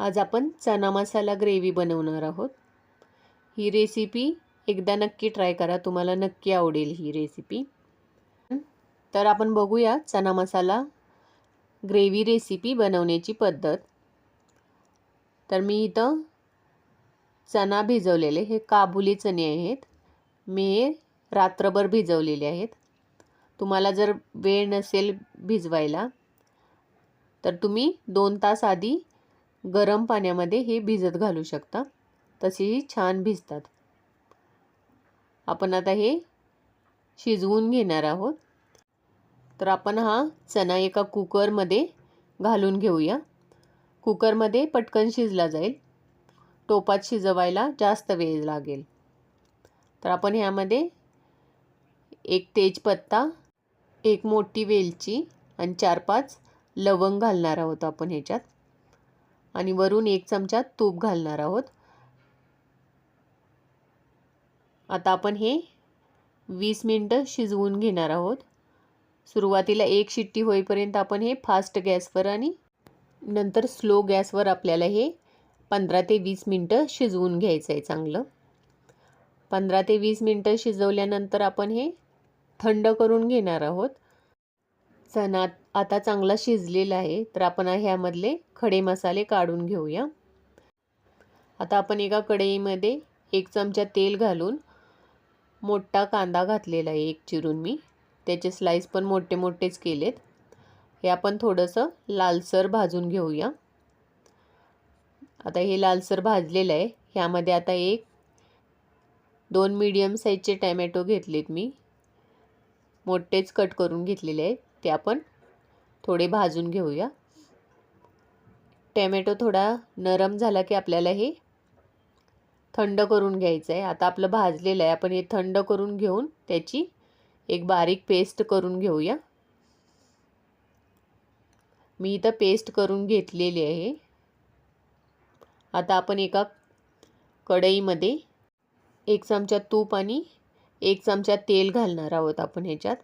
आज आपण चना मसाला ग्रेव्ही बनवणार आहोत. ही रेसिपी एकदा नक्की ट्राय करा तुम्हाला नक्की आवडेल ही रेसिपी तर आपण बघूया चना मसाला ग्रेव्ही रेसिपी बनवण्याची पद्धत. तर मी इथं चना भिजवलेले हे काबुली चणे आहेत. मी हे रात्रभर भिजवलेले आहेत. तुम्हाला जर वेळ नसेल भिजवायला तर तुम्ही दोन तास आधी गरम पाण्यामध्ये हे भिजत घालू शकता. तसेही छान भिजतात. आपण आता हे शिजवून घेणार आहोत. तर आपण हा चणा एका कुकरमध्ये घालून घेऊया. कुकरमध्ये पटकन शिजला जाईल. टोपात शिजवायला जास्त वेळ लागेल. तर आपण ह्यामध्ये एक तेजपत्ता एक मोठी वेलची आणि चार पाच लवंग घालणार आहोत आपण ह्याच्यात. आणि वरून एक चमचा तूप घालणार आहोत. आता आपण हे वीस मिनटं शिजवून घेणार आहोत. सुरुवातीला एक शिट्टी होईपर्यंत आपण हे फास्ट गॅसवर आणि नंतर स्लो गॅसवर आपल्याला हे पंधरा ते वीस मिनटं शिजवून घ्यायचं आहे चांगलं. पंधरा ते वीस मिनटं शिजवल्यानंतर आपण हे थंड करून घेणार आहोत. चणा आता चांगला शिजलेला आहे तर आपण ह्यामधले खडे मसाले काढून घेऊया. आता आपण एका कढईमध्ये एक चमचा तेल घालून मोठा कांदा घातलेला आहे एक चिरून मी. त्याचे स्लाईस पण मोठे मोठेच केलेत. हे आपण थोडंसं लालसर भाजून घेऊया. आता हे लालसर भाजलेलं आहे. ह्यामध्ये आता एक दोन मीडियम साईजचे टॅमॅटो घेतलेत मी. मोठेच कट करून घेतलेले आहेत. ते आपण थोडे भाजून घेऊया. टॅमॅटो थोडा नरम झाला की आपल्याला हे थंड करून घ्यायचं आहे आता आपलं भाजलेलं आहे. आपण हे थंड करून घेऊन त्याची एक बारीक पेस्ट करून घेऊया. मी इथं पेस्ट करून घेतलेली आहे. आता आपण एका कढईमध्ये एक चमचा तूप आणि एक चमचा तेल घालणार आहोत आपण ह्याच्यात.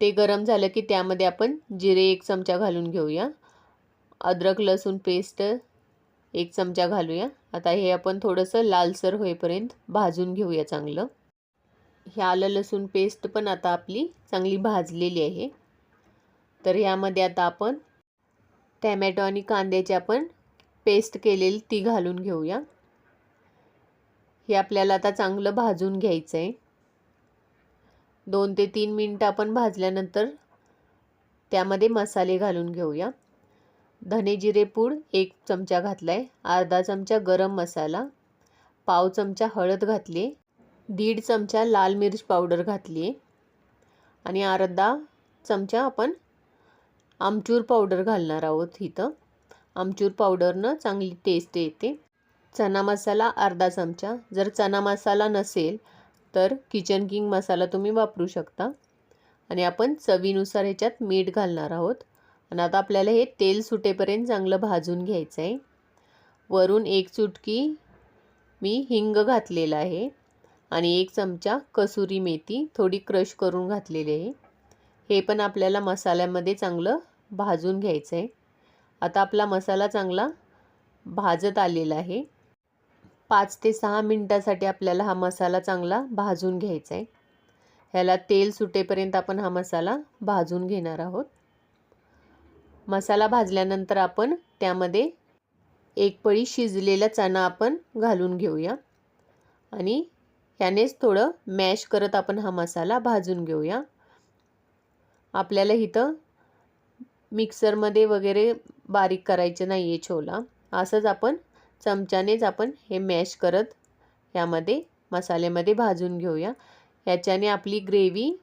ते गरम झालं की त्यामध्ये आपण जिरे एक चमचा घालून घेऊया. अद्रक लसूण पेस्ट एक चमचा घालूया. आता हे आपण थोडंसं लालसर होईपर्यंत भाजून घेऊया चांगलं. हे आलं लसूण पेस्ट पण आता आपली चांगली भाजलेली आहे. तर ह्यामध्ये आता आपण टॅमॅटो आणि कांद्याची आपण पेस्ट केलेली ती घालून घेऊया. हे आपल्याला आता चांगलं भाजून घ्यायचं आहे दोन ते तीन मिनटं आपण भाजल्यानंतर त्यामध्ये मसाले घालून घेऊया. धने जिरे पूड एक चमचा घातला आहे अर्धा चमचा गरम मसाला. पाव चमचा हळद घातली दीड चमचा लाल मिर्च पावडर घातली आहे आणि अर्धा चमचा आपण आमचूर पावडर घालणार आहोत इथं. आमचूर पावडरनं चांगली टेस्ट येते. चना मसाला अर्धा चमचा. जर चना मसाला नसेल तर किचन किंग मसाला तुम्ही वापरू शकता. आणि आपण चवीनुसार ह्याच्यात मीठ घालणार आहोत. आणि आता आपल्याला हे तेल सुटेपर्यंत चांगलं भाजून घ्यायचं आहे वरून एक चुटकी मी हिंग घातलेला आहे. आणि एक चमचा कसुरी मेथी थोडी क्रश करून घातलेली आहे. हे पण आपल्याला मसाल्यामध्ये चांगलं भाजून घ्यायचं आहे आता आपला मसाला चांगला भाजत आलेला आहे. पाच ते सहा मिनटासाठी आपल्याला हा मसाला चांगला भाजून घ्यायचा आहे. ह्याला तेल सुटेपर्यंत आपण हा मसाला भाजून घेणार आहोत. मसाला भाजल्यानंतर आपण त्यामध्ये एक पळी शिजलेला चणा आपण घालून घेऊया. आणि ह्यानेच थोडं मॅश करत आपण हा मसाला भाजून घेऊया. आपल्याला इथं मिक्सरमध्ये वगैरे बारीक करायचं नाही आहे छोला. असंच आपण चमच्यानेच आपण हे मॅश करत यामध्ये मसाल्यामध्ये भाजून घेऊया. ह्याच्याने आपली ग्रेव्ही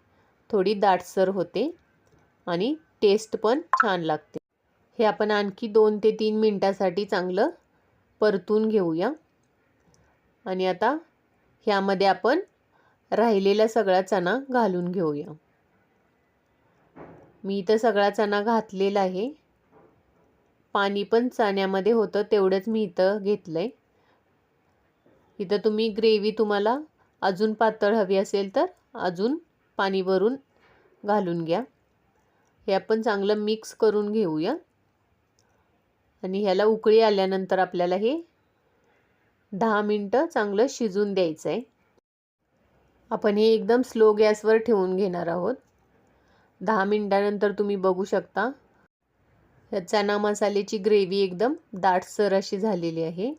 थोडी दाटसर होते आणि टेस्ट पण छान लागते. हे आपण आणखी दोन ते तीन मिनटासाठी चांगलं परतून घेऊया. आणि आता ह्यामध्ये आपण राहिलेला सगळा चणा घालून घेऊया. मी इथं सगळा चणा घातलेला आहे. पाणी पण चण्यामध्ये होतं तेवढंच मी इथं घेतलं आहे इथं तुम्ही ग्रेव्ही तुम्हाला अजून पातळ हवी असेल तर अजून पाणी भरून घालून घ्या. हे आपण चांगलं मिक्स करून घेऊया. आणि ह्याला उकळी आल्यानंतर आपल्याला हे दहा मिनटं चांगलं शिजून द्यायचं आहे आपण हे एकदम स्लो गॅसवर ठेवून घेणार आहोत. दहा मिनटानंतर तुम्ही बघू शकता ह्या चना मसाल्याची ग्रेव्ही एकदम दाटसर अशी झालेली आहे.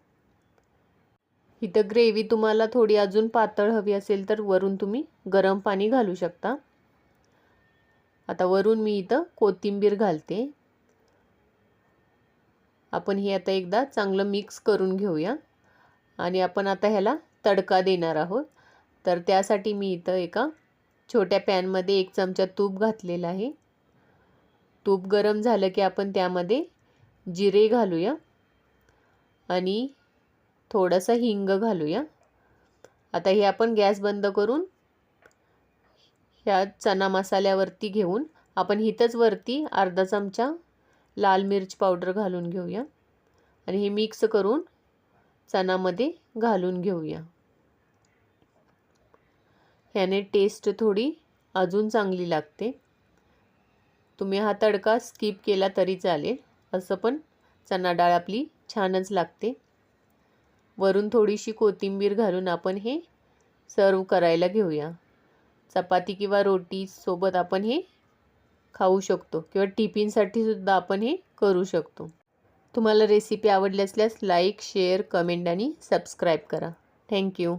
इथं ग्रेव्ही तुम्हाला थोडी अजून पातळ हवी असेल तर वरून तुम्ही गरम पाणी घालू शकता. आता वरून मी इथं कोथिंबीर घालते. आपण हे आता एकदा चांगलं मिक्स करून घेऊया. आणि आपण आता ह्याला तडका देणार आहोत. तर त्यासाठी मी इथं एका छोट्या पॅनमध्ये एक चमचा तूप घातलेला आहे. तूप गरम झालं की आपण त्यामध्ये जिरे घालूया. आणि थोडंसं हिंग घालूया. आता हे आपण गॅस बंद करून ह्या चना मसाल्यावरती घेऊन आपण इथंच वरती अर्धा चमचा लाल मिरच पावडर घालून घेऊया. आणि हे मिक्स करून चणामध्ये घालून घेऊया. ह्याने टेस्ट थोडी अजून चांगली लागते. तुम्ही हा तडका स्किप केला तरी चालेल. असं पण चणा डाळ आपली छानच लागते. वरून थोडीशी कोथिंबीर घालून आपण हे सर्व करायला घेऊया. चपाती किंवा रोटीसोबत आपण हे खाऊ शकतो किंवा टिफिनसाठी सुद्धा आपण हे करू शकतो. तुम्हाला रेसिपी आवडली असल्यास लाईक शेअर कमेंट आणि सबस्क्राईब करा. Thank you